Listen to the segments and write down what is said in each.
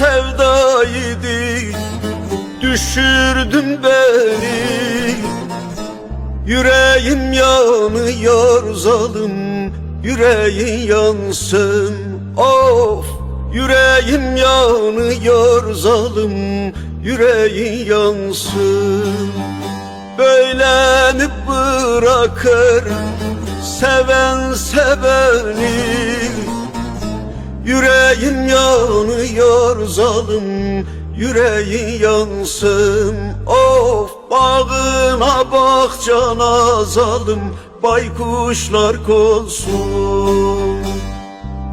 sevdaydı Düşürdün beni. Yüreğim yanıyor zalim Yüreğin yansın. Of Yüreğim yanıyor zalim Yüreğin yansın. Böyle mi bırakır Seven seveni Yüreğim yanıyor zalim Yüreğin yansın. Of bağına bahçana zalim Baykuşlar kolsun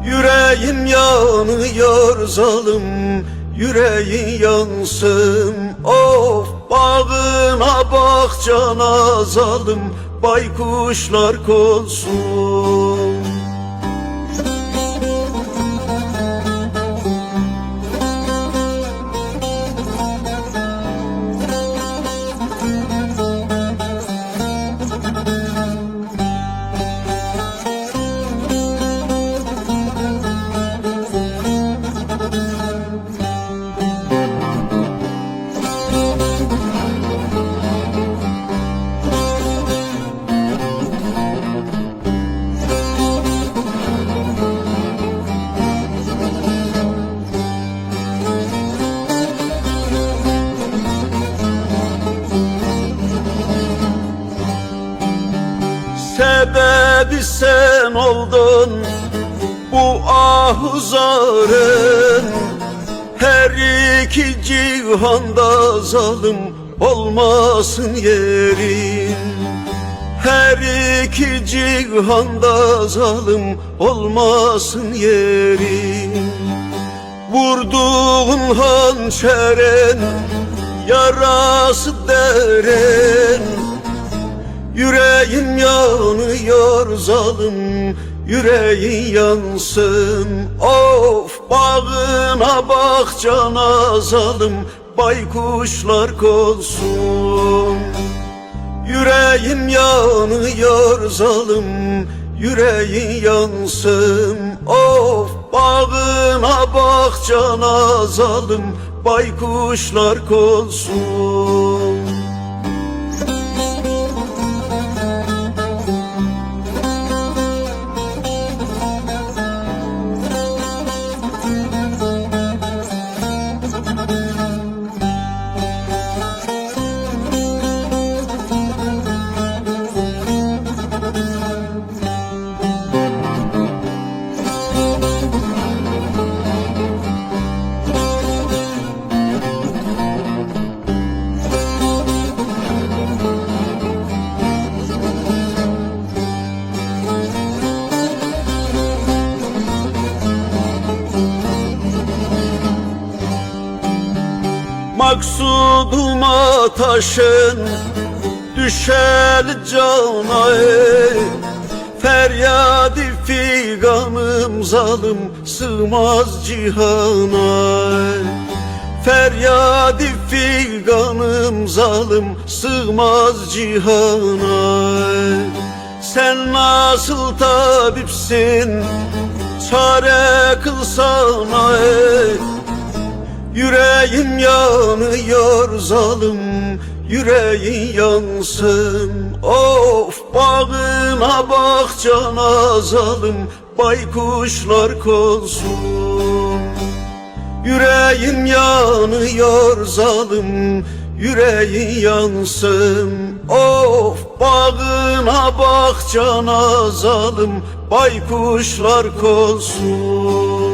Yüreğim yanıyor zalim Yüreğin yansın. Of bağına bahçana zalim Baykuşlar kolsun Sebebi sen oldun. Bu ahuzarın Her iki cihanda zalim olmasın yerin. Her iki cihanda zalim olmasın yerin. Vurduğun hançerin yarası derin Yüreğim yanıyor zalim Yüreğin yansın. Of bağına bahçana zalim Baykuşlar kolsun. Yüreğim yanıyor zalim Yüreğin yansın. Of bağına bahçana zalim Baykuşlar kolsun Maksuduma taşın düşer cana ey Feryadi figanım zalim sığmaz cihana ey. Feryadi figanım zalim sığmaz cihana ey. Sen nasıl tabipsin çare kılsana ey Yüreğim yanıyor zalim Yüreğin yansın. Of bağına bahçana zalim Baykuşlar konsun. Yüreğim yanıyor zalim Yüreğin yansın. Of bağına bahçana zalim Baykuşlar konsun